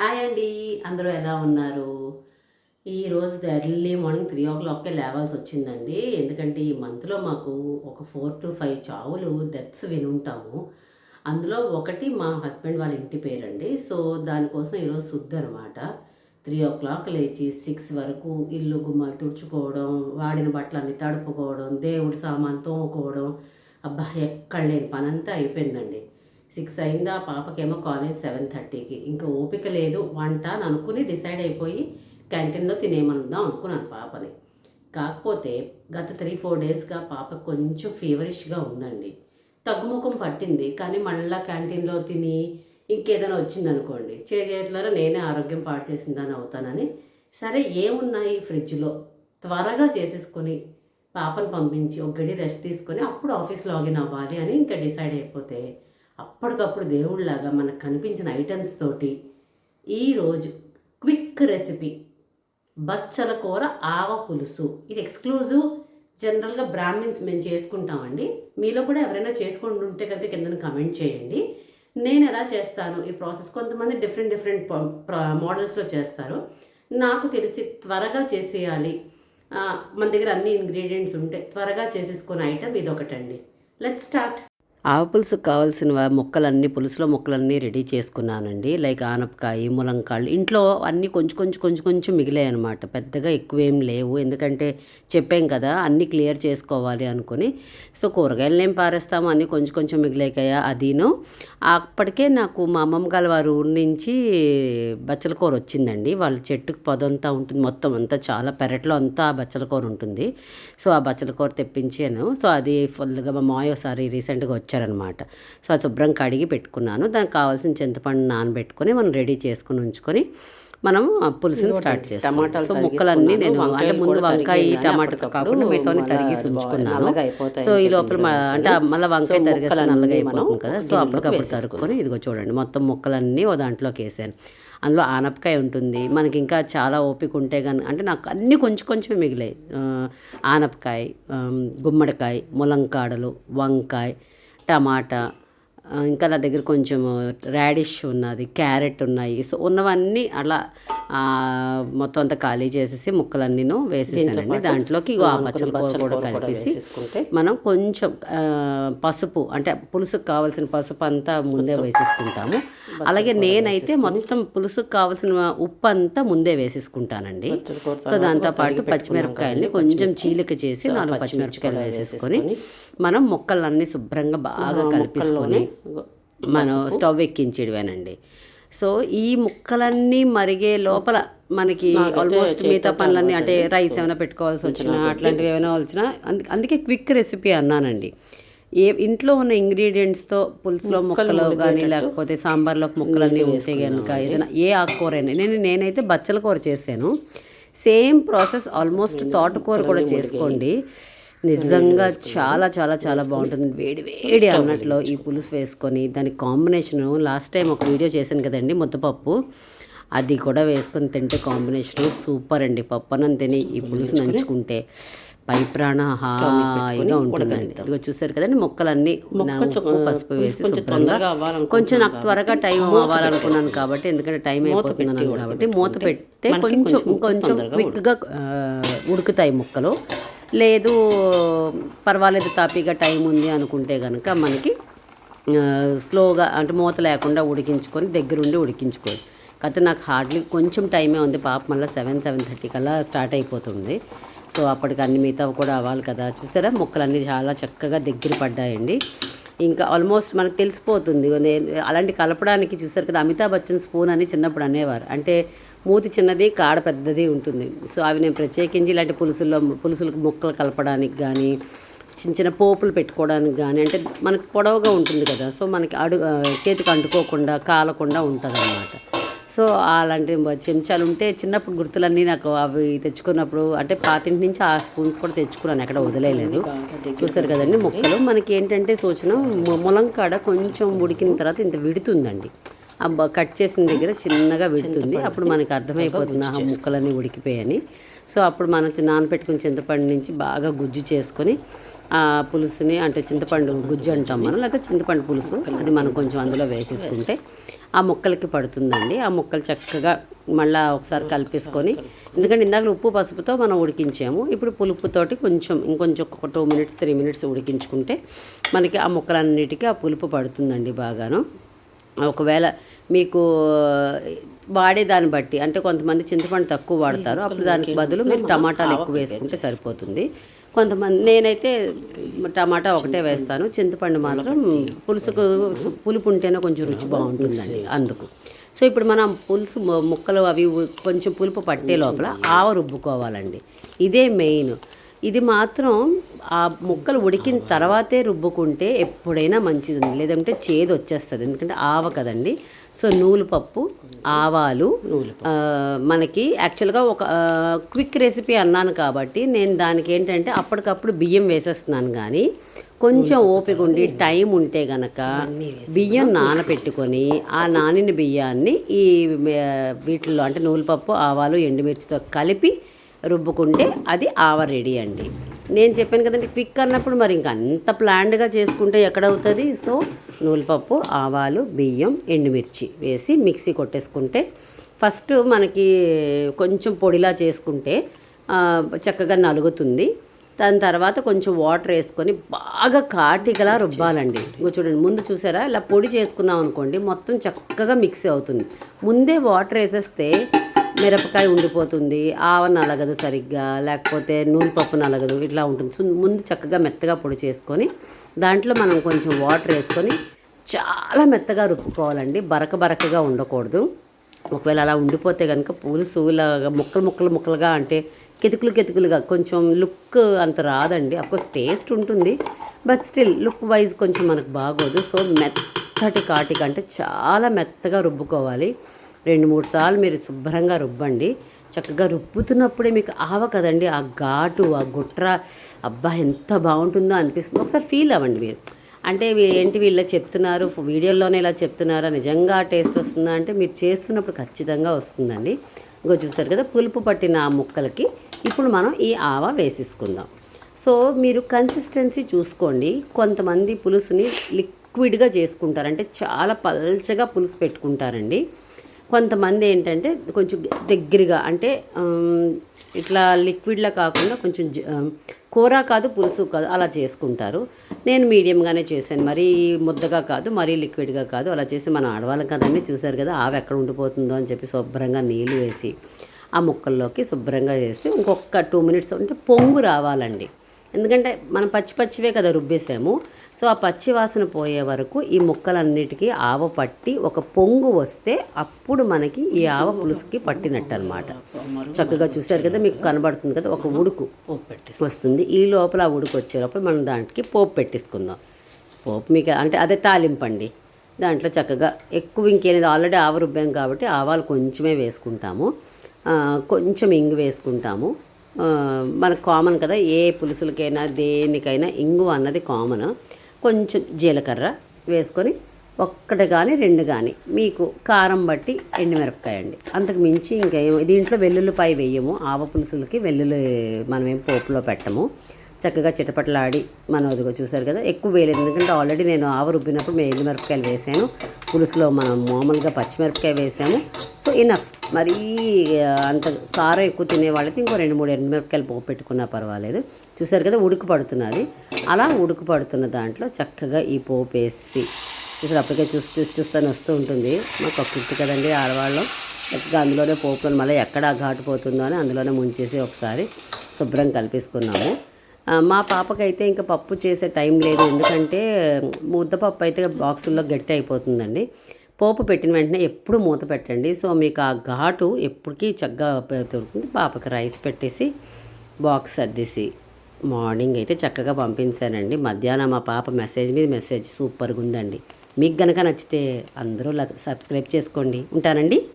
Hi అండి అందరూ ఎలా ఉన్నారు? ఈరోజు ఎర్లీ మార్నింగ్ త్రీ ఓ క్లాక్కే లేవాల్సి వచ్చిందండి. ఎందుకంటే ఈ మంత్లో మాకు ఒక ఫోర్ టు ఫైవ్ చావులు డెత్స్ వినుంటాము. అందులో ఒకటి మా హస్బెండ్ వాళ్ళ ఇంటి పేరండి. సో దానికోసం ఈరోజు శుద్ధి అనమాట త్రీ ఓ క్లాక్ లేచి సిక్స్ వరకు ఇల్లు గుమ్మాలు తుడుచుకోవడం వాడిన బట్టలన్నీ తడుపుకోవడం దేవుడి సామాన్ తోముకోవడం. అబ్బా ఎక్కడ లేని పనంతా అయిపోయిందండి. సిక్స్ అయిందా పాపకేమో కాలేజ్ సెవెన్ థర్టీకి ఇంకా ఓపిక లేదు వంట అని అనుకుని డిసైడ్ అయిపోయి క్యాంటీన్లో తినేమనుదాం అనుకున్నాను పాపని. కాకపోతే గత త్రీ ఫోర్ డేస్గా పాప కొంచెం ఫీవరిష్గా ఉందండి. తగ్గుముఖం పట్టింది కానీ మళ్ళీ క్యాంటీన్లో తిని ఇంకేదైనా వచ్చిందనుకోండి చేతులారా నేనే ఆరోగ్యం పాడు చేసిందని అవుతానని. సరే ఏమున్నాయి ఫ్రిడ్జ్లో? త్వరగా చేసేసుకొని పాపను పంపించి ఒక గడి రెస్ట్ తీసుకొని అప్పుడు ఆఫీస్ లాగిన్ అవ్వాలి అని ఇంకా డిసైడ్ అయిపోతే అప్పటికప్పుడు దేవుళ్ళలాగా మనకు కనిపించిన ఐటమ్స్ తోటి ఈరోజు క్విక్ రెసిపీ. బచ్చల కూర ఆవ పులుసు. ఇది ఎక్స్క్లూజివ్ జనరల్గా బ్రాహ్మిన్స్ మేము చేసుకుంటామండి. మీలో కూడా ఎవరైనా చేసుకుంటూ ఉంటే కనుక కింద కమెంట్ చేయండి. నేను ఎలా చేస్తాను? ఈ ప్రాసెస్ కొంతమంది డిఫరెంట్ డిఫరెంట్ మోడల్స్లో చేస్తారు. నాకు తెలిసి త్వరగా చేసేయాలి. మన దగ్గర అన్ని ఇంగ్రీడియంట్స్ ఉంటే త్వరగా చేసేసుకునే ఐటమ్ ఇది ఒకటండి లెట్ స్టార్ట్. ఆవ పులుసుకు కావాల్సిన ముక్కలన్నీ పులుసులో ముక్కలన్నీ రెడీ చేసుకున్నానండి. లైక్ ఆనపకాయ ములంకాళ్ళు ఇంట్లో అన్నీ కొంచెం కొంచెం కొంచెం కొంచెం మిగిలాయి అనమాట పెద్దగా ఎక్కువేం లేవు. ఎందుకంటే చెప్పాం కదా అన్నీ క్లియర్ చేసుకోవాలి అనుకుని. సో కూరగాయలు ఏం పారేస్తాము అన్నీ కొంచెం కొంచెం మిగిలాయి కదా అదీను. అప్పటికే నాకు మా అమ్మమ్మ గారి వారి ఊరి నుంచి బచ్చల కూర వచ్చిందండి. వాళ్ళ చెట్టుకు పొదంతా ఉంటుంది. మొత్తం అంతా చాలా పెరట్లో అంతా బచ్చల కూర ఉంటుంది. సో ఆ బచ్చల కూర తెప్పించాను. సో అది ఫుల్గా మా మాయ ఒకసారి రీసెంట్గా వచ్చారనమాట సో అది శుభ్రం కడిగి పెట్టుకున్నాను. దానికి కావాల్సిన చింతపండు నానబెట్టుకొని మనం రెడీ చేసుకుని ఉంచుకొని మనం పులుసుని స్టార్ట్ చేస్తాం సో ముక్కలన్నీ నేను అంటే ముందు వంకాయ టమాటా కాకుండా మిగతాన్ని తరిగేసి ఉంచుకున్నాను. సో ఈ లోపల అంటే మళ్ళీ వంకాయ తరిగేస్తే నల్లగా అయిపోతుంది కదా. సో అప్పటికప్పుడు తరుక్కొని ఇదిగో చూడండి మొత్తం ముక్కలన్నీ ఓ దాంట్లోకి వేసాను. అందులో ఆనపకాయ ఉంటుంది. మనకి ఇంకా చాలా ఓపిక ఉంటే కానీ అంటే నాకు అన్నీ కొంచెం కొంచెం మిగిలాయి. ఆనపకాయ గుమ్మడికాయ ములంకాడలు వంకాయ టమాటా ఇంకా నా దగ్గర కొంచెం రాడిష్ ఉన్నది క్యారెట్ ఉన్నాయి. సో ఉన్నవన్నీ అలా మొత్తం అంతా ఖాళీ చేసేసి ముక్కలన్నీను వేసేసానండి. దాంట్లోకి ఇగో ఆ పచ్చల కూడా కలిపేసి మనం కొంచెం పసుపు అంటే పులుసుకు కావాల్సిన పసుపు అంతా ముందే వేసేసుకుంటాము. అలాగే నేనైతే మొత్తం పులుసుకు కావాల్సిన ఉప్పు అంతా ముందే వేసేసుకుంటానండి. సో దాంతో పాటు పచ్చిమిరపకాయల్ని కొంచెం చీలిక చేసి నాలుగు పచ్చిమిరపకాయలు వేసేసుకొని మనం ముక్కలన్నీ శుభ్రంగా బాగా కలిపేసుకొని మనం స్టవ్ ఎక్కించేయడమేనండి సో ఈ ముక్కలన్నీ మరిగే లోపల మనకి ఆల్మోస్ట్ మిగతా పనులన్నీ అంటే రైస్ ఏమైనా పెట్టుకోవాల్సి వచ్చినా అట్లాంటివి ఏమైనా వచ్చినా అందు- అందుకే క్విక్ రెసిపీ అన్నానండి. ఏ ఇంట్లో ఉన్న ఇంగ్రీడియంట్స్తో పులుసులో ముక్కలు కానీ లేకపోతే సాంబార్లో ముక్కలన్నీ ఉంటే కనుక ఏదైనా ఏ ఆకుకూరైనా నేను నేనైతే బచ్చల కూర చేశాను. సేమ్ ప్రాసెస్ ఆల్మోస్ట్ తోటకూర కూడా చేసుకోండి. నిజంగా చాలా చాలా చాలా బాగుంటుంది. వేడి వేడి అన్నట్లో ఈ పులుసు వేసుకొని దాని కాంబినేషన్ లాస్ట్ టైం ఒక వీడియో చేశాను కదండి ముద్దపప్పు. అది కూడా వేసుకొని తింటే కాంబినేషన్ సూపర్ అండి. పప్పు అన్నం తిని ఈ పులుసు నంచుకుంటే పై ప్రాణ హాయిగా ఉంటుందండి. ఇదిగో చూసారు కదండి మొక్కలన్నీ ఉప్పు పసుపు వేసి శుభ్రంగా కొంచెం నాకు త్వరగా టైం అవ్వాలనుకున్నాను కాబట్టి ఎందుకంటే టైం అయిపోతుందని కాబట్టి మూత పెడితే కొంచెం కొంచెం క్విక్గా ఉడుకుతాయి ముక్కలు. లేదు పర్వాలేదు తాపీగా టైం ఉంది అనుకుంటే కనుక మనకి స్లోగా అంటే మూత లేకుండా ఉడికించుకొని దగ్గరుండి ఉడికించుకోవాలి కాకపోతే నాకు హార్డ్లీ కొంచెం టైమే ఉంది. పాప మళ్ళీ సెవెన్ సెవెన్ థర్టీ కల్లా స్టార్ట్ అయిపోతుంది. సో అప్పటికి అన్ని మిగతా కూడా అవ్వాలి కదా. చూసారా? ముక్కలన్నీ చాలా చక్కగా దగ్గర పడ్డాయండి. ఇంకా ఆల్మోస్ట్ మనకు తెలిసిపోతుంది. అలాంటి కలపడానికి చూసారు కదా అమితాబ్ బచ్చన్ స్పూన్ అని చిన్నప్పుడు అనేవారు. అంటే మూతి చిన్నది కాడ పెద్దది ఉంటుంది. సో అవి నేను ప్రత్యేకించి ఇలాంటి పులుసుల్లో పులుసులకు ముక్కలు కలపడానికి కానీ చిన్న చిన్న పోపులు పెట్టుకోవడానికి కానీ అంటే మనకు పొడవుగా ఉంటుంది కదా సో మనకి అడుగు చేతికి అంటుకోకుండా కాలకుండా ఉంటుంది అనమాట సో అలాంటి చెంచాలు ఉంటే చిన్నప్పుడు గుర్తులన్నీ నాకు అవి తెచ్చుకున్నప్పుడు అంటే పాతింటి నుంచి ఆ స్పూన్స్ కూడా తెచ్చుకున్నాను ఎక్కడ వదిలేయలేదు చూసారు కదండి ముక్కలు. మనకి ఏంటంటే సూచన ములంకాడ కొంచెం ఉడికిన తర్వాత ఇంత విడుతుందండి. కట్ చేసిన దగ్గర చిన్నగా విడుతుంది. అప్పుడు మనకి అర్థమైపోతుంది ఆ ముక్కలన్నీ ఉడికిపోయాయని. సో అప్పుడు మనం నానబెట్టుకుని చింతపండు నుంచి బాగా గుజ్జు చేసుకొని ఆ పులుసుని అంటే చింతపండు గుజ్జు అంటాం మనం లేకపోతే చింతపండు పులుసు అది మనం కొంచెం అందులో వేసేసుకుంటే ఆ ముక్కలకి పడుతుందండి. ఆ ముక్కలు చక్కగా మళ్ళీ ఒకసారి కలిపేసుకొని ఎందుకంటే ఇందాక ఉప్పు పసుపుతో మనం ఉడికించాము. ఇప్పుడు పులుపుతోటి కొంచెం ఇంకొంచెం ఒక టూ మినిట్స్ త్రీ మినిట్స్ ఉడికించుకుంటే మనకి ఆ ముక్కలన్నిటికీ ఆ పులుపు పడుతుందండి బాగాను. ఒకవేళ మీకు వాడే దాన్ని బట్టి అంటే కొంతమంది చింతపండు తక్కువ వాడతారు అప్పుడు దానికి బదులు మీరు టమాటాలు ఎక్కువ వేసుకుంటే సరిపోతుంది. కొంతమంది నేనైతే టమాటా ఒకటే వేస్తాను చింతపండు మాత్రం పులుసుకు పులుపు ఉంటేనే కొంచెం రుచి బాగుంటుందండి అందుకు. సో ఇప్పుడు మనం పులుసు ముక్కలు అవి కొంచెం పులుపు పట్టే లోపల ఆవ రుబ్బుకోవాలండి ఇదే మెయిన్. ఇది మాత్రం ఆ ముక్కలు ఉడికిన తర్వాతే రుబ్బుకుంటే ఎప్పుడైనా మంచిది లేదంటే చేదు వచ్చేస్తుంది. ఎందుకంటే ఆవ కదండి. సో నూలు పప్పు ఆవాలు మనకి యాక్చువల్గా ఒక క్విక్ రెసిపీ అన్నాను కాబట్టి నేను దానికి ఏంటంటే అప్పటికప్పుడు బియ్యం వేసేస్తున్నాను కానీ కొంచెం ఓపిక ఉండి టైం ఉంటే గనక బియ్యం నానబెట్టుకొని ఆ నానిన బియ్యాన్ని ఈ వీటిల్లో అంటే నూలుపప్పు ఆవాలు ఎండుమిర్చితో కలిపి రుబ్బుకుంటే అది ఆవ రెడీ అండి. నేను చెప్పాను కదండి క్విక్ అన్నప్పుడు మరి ఇంకా అంత ప్లాన్డ్గా చేసుకుంటే ఎక్కడవుతుంది? సో నూలుపప్పు ఆవాలు బియ్యం ఎండుమిర్చి వేసి మిక్సీ కొట్టేసుకుంటే ఫస్ట్ మనకి కొంచెం పొడిలా చేసుకుంటే చక్కగా నలుగుతుంది. దాని తర్వాత కొంచెం వాటర్ వేసుకొని బాగా కాటికలా రుబ్బాలండి. ఇంకో చూడండి ముందు చూసారా? ఇలా పొడి చేసుకున్నాం అనుకోండి మొత్తం చక్కగా మిక్స్ అవుతుంది. ముందే వాటర్ వేసేస్తే మిరపకాయ ఉండిపోతుంది ఆవ నలగదు సరిగ్గా లేకపోతే నూనె పప్పు నలగదు ఇట్లా ఉంటుంది. ముందు చక్కగా మెత్తగా పొడి చేసుకొని దాంట్లో మనం కొంచెం వాటర్ వేసుకొని చాలా మెత్తగా రుబ్బుకోవాలండి. బరక బరకగా ఉండకూడదు. ఒకవేళ అలా ఉండిపోతే కనుక పులుసు ఇలాగా ముక్కలు ముక్కలు ముక్కలుగా అంటే కెతుకులు కెతుకులుగా కొంచెం లుక్ అంత రాదండి. అఫ్కోర్స్ టేస్ట్ ఉంటుంది బట్ స్టిల్ లుక్ వైజ్ కొంచెం మనకు బాగోదు. సో మెత్తటి కాటికంటే చాలా మెత్తగా రుబ్బుకోవాలి. రెండు మూడు సార్లు మీరు శుభ్రంగా రుబ్బండి చక్కగా రుబ్బుతున్నప్పుడే మీకు ఆవ కదండి ఆ ఘాటు ఆ గుట్ర అబ్బా ఎంత బాగుంటుందో అనిపిస్తుంది. ఒకసారి ఫీల్ అవ్వండి మీరు. అంటే ఏంటి వీళ్ళ చెప్తున్నారు వీడియోలోనే ఇలా చెప్తున్నారా నిజంగా టేస్ట్ వస్తుందా అంటే మీరు చేస్తున్నప్పుడు ఖచ్చితంగా వస్తుందండి. ఇంకో చూసారు కదా పులుపు పట్టిన ఆ ముక్కలకి ఇప్పుడు మనం ఈ ఆవ వేసేసుకుందాం. సో మీరు కన్సిస్టెన్సీ చూసుకోండి. కొంతమంది పులుసుని లిక్విడ్గా చేసుకుంటారు. అంటే చాలా పల్చగా పులుసు పెట్టుకుంటారండి. కొంతమంది ఏంటంటే కొంచెం దగ్గరగా అంటే ఇట్లా లిక్విడ్లా కాకుండా కొంచెం జ- కూర కాదు పులుసు కాదు అలా చేసుకుంటారు. నేను మీడియంగానే చేశాను. మరీ ముద్దగా కాదు మరీ లిక్విడ్గా కాదు అలా చేసి మనం ఆడవాళ్ళం కదండి చూశారు కదా ఆవి ఎక్కడ ఉండిపోతుందో అని చెప్పి శుభ్రంగా నీళ్ళు వేసి ఆ ముక్కల్లోకి శుభ్రంగా వేసి ఇంకొక టూ మినిట్స్ అంటే పొంగు రావాలండి. ఎందుకంటే మనం పచ్చి పచ్చివే కదా రుబ్బేసాము. సో ఆ పచ్చి వాసన పోయే వరకు ఈ ముక్కలన్నిటికీ ఆవ పట్టి ఒక పొంగు వస్తే అప్పుడు మనకి ఈ ఆవ పులుసుకి పట్టినట్టు అనమాట చక్కగా చూసారు కదా మీకు కనబడుతుంది కదా ఒక ఉడుకు వస్తుంది. ఈ లోపల ఆ ఉడుకు వచ్చే లోపల మనం దాంట్కి పోపు పెట్టేసుకుందాం. పోపు మీకు అంటే అదే తాలింపండి దాంట్లో చక్కగా ఎక్కువ ఇంకేది ఆల్రెడీ ఆవ రుబ్బాం కాబట్టి ఆవాలు కొంచెమే వేసుకుంటాము. కొంచెం ఇంగు వేసుకుంటాము. మనకు కామన్ కదా ఏ పులుసులకైనా దేనికైనా ఇంగువ అన్నది కామన్ కొంచెం జీలకర్ర వేసుకొని ఒక్కటి కానీ రెండు కానీ మీకు కారం బట్టి ఎండుమిరపకాయ అండి అంతకు మించి ఇంకా ఏమో దీంట్లో వెల్లుల్లిపాయ వేయము ఆవ పులుసులకి వెల్లుల్లి మనమేం పోపులో పెట్టము. చక్కగా చిటపటలాడి మనం అదిగో చూసారు కదా ఎక్కువ వేయలేదు. ఎందుకంటే ఆల్రెడీ నేను ఆవ రుబ్బినప్పుడు మేము ఎండుమిరపకాయలు వేసాను. పులుసులో మనం మామూలుగా పచ్చిమిరపకాయ వేసాము. సో ఇనఫ్ మరీ అంత కారం ఎక్కువ తినే వాళ్ళకి ఇంకో రెండు మూడు ఎండుమిరపకాయలు పోపు పెట్టుకున్నా పర్వాలేదు. చూసారు కదా ఉడుకు పడుతున్నది. అలా ఉడుకు పడుతున్న దాంట్లో చక్కగా ఈ పోపు వేసి చూసారు అప్పటికే చూసి చూసి చూస్తాను వస్తూ ఉంటుంది. మాకు ఒక కదండి ఆడవాళ్ళం. చక్కగా అందులోనే పోపులను మళ్ళీ ఎక్కడ ఘాటు పోతుందో అని అందులోనే ముంచేసి ఒకసారి శుభ్రం కలిపేసుకున్నాము. మా పాపకైతే ఇంకా పప్పు చేసే టైం లేదు. ఎందుకంటే ముద్దపప్పు అయితే బాక్సుల్లో గట్టి అయిపోతుందండి. పోపు పెట్టిన వెంటనే ఎప్పుడు మూత పెట్టండి. సో మీకు ఆ ఘాటు ఎప్పటికీ చక్కగా దొరుకుతుంది. పాపకి రైస్ పెట్టేసి బాక్స్ సర్దేసి మార్నింగ్ అయితే చక్కగా పంపించానండి. మధ్యాహ్నం మా పాప మెసేజ్ మీద మెసేజ్ సూపర్గా ఉందండి మీకు గనక నచ్చితే అందరూ లక్- సబ్స్క్రైబ్ చేసుకోండి. ఉంటానండి.